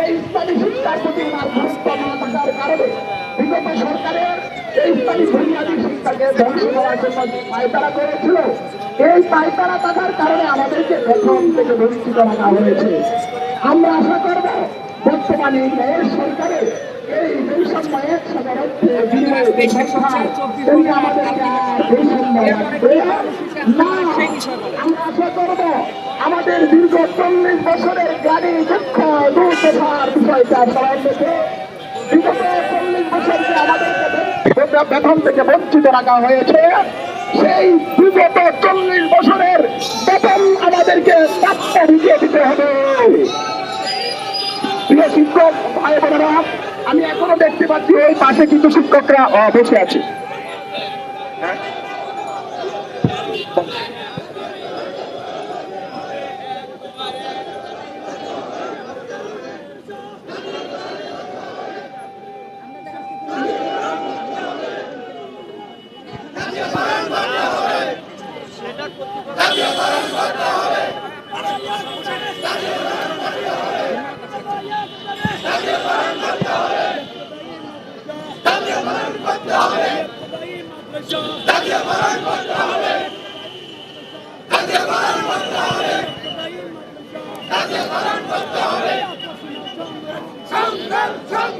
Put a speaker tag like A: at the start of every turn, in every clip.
A: এই ইসলামী শিক্ষার প্রতি সরকারের এই ইসলামী বুনিয়াদী এই পায়তারা থাকার কারণে আমাদেরকে প্রথম থেকে বঞ্চিত রাখা হয়েছে। আমরা আশা করব বর্তমানে এই সরকারের আমাদের দীর্ঘ চল্লিশ বছরের গাড়ি দুঃখ দুর্দশার বিষয়টা সবাই দেখে। বিগত চল্লিশ বছর যে আমাদেরকে বেতন থেকে বঞ্চিত রাখা হয়েছে। সেই বিগত চল্লিশ বছরের বেতন আমাদেরকে প্রাপ্য বুঝিয়ে দিতে হবে। প্রিয় শিক্ষক, ভাই বোনেরা, আমি এখনও দেখতে পাচ্ছি এই পাশে কিন্তু শিক্ষকরা বসে আছে।
B: Trump!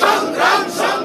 B: সংগ্রাম সংগ্রাম।